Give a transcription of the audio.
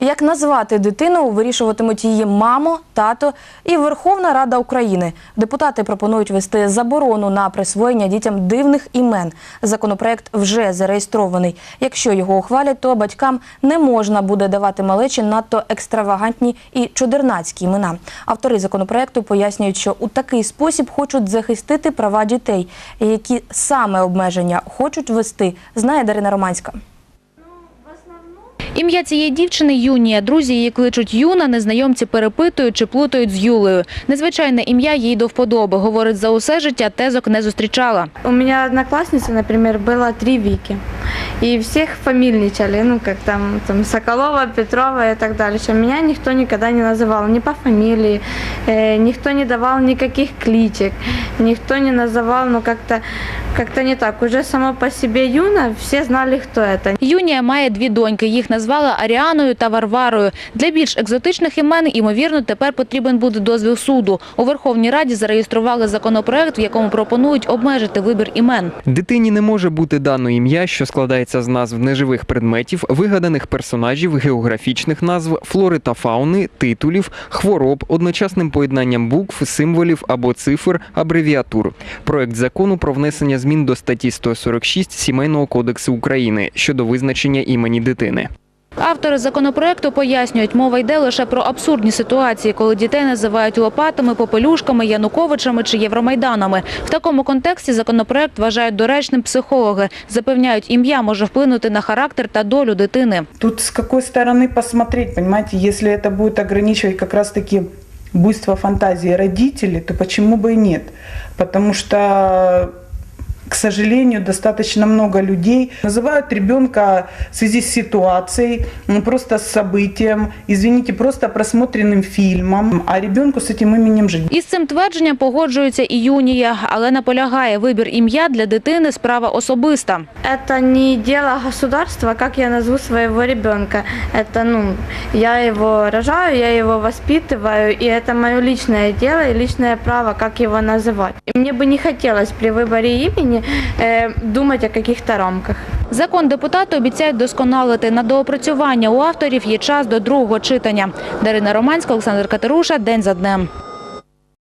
Як назвати дитину, вирішуватимуть її мамо, тато і Верховна Рада України. Депутати пропонують ввести заборону на присвоєння дітям дивних імен. Законопроект вже зареєстрований. Якщо його ухвалять, то батькам не можна буде давати малечі надто екстравагантні і чудернацькі імена. Автори законопроекту пояснюють, що у такий спосіб хочуть захистити права дітей, які саме обмеження хочуть ввести, знає Дарина Романська. Ім'я цієї дівчини Юнія. Друзі її кличуть Юна, незнайомці перепитують чи плутають з Юлею. Незвичайне ім'я їй до вподоби. Говорить, за усе життя тезок не зустрічала. У меня одноклассница, например, было три Вики. И всех фамильничали, ну, как там, там Соколова, Петрова и так дальше. Меня никто никогда не называл, ни по фамилии, э, никто не давал никаких кличек, никто не называл, ну, как-то не так. Уже само по себе Юна, все знали, кто это. Юнія має дві доньки. Їх назвали Аріаною та Варварою. Для більш екзотичних імен, ймовірно, тепер потрібен буде дозвіл суду. У Верховній Раді зареєстрували законопроект, в якому пропонують обмежити вибір імен. Дитині не може бути дано ім'я, що складається з назв неживих предметів, вигаданих персонажів, географічних назв, флори та фауни, титулів, хвороб, одночасним поєднанням букв, символів або цифр, абревіатур. Проект закону про внесення змін до статті 146 Сімейного кодексу України щодо визначення імені дитини. Автори законопроекту пояснюють, мова йде лише про абсурдні ситуації, коли дітей називають лопатами, попелюшками, Януковичами чи Євромайданами. В такому контексті законопроект вважають доречним психологи. Запевняють, ім'я може вплинути на характер та долю дитини. Тут с какой стороны посмотреть, понимаете, если это будет ограничивать как раз-таки буйство фантазии родителей, то почему бы и нет? Потому что к сожалению, достаточно много людей называют ребенка в связи с ситуацией, м, просто с событием, извините, просто просмотренным фильмом, а ребенку с этим именем жить. Із цим твердженням погоджується і Юнія, але наполягає, вибір ім'я для дитини – справа особиста. Это не дело государства, как я назову своего ребенка. Это, ну, я его рожаю, я его воспитываю, и это мое личное дело и личное право, как его называть. И мне бы не хотелось при выборе имени э, думати о каких-то рамках. Закон депутати обіцяють досконалити. На доопрацювання у авторів є час до другого читання. Дарина Романська, Олександр Катеруша. День за днем.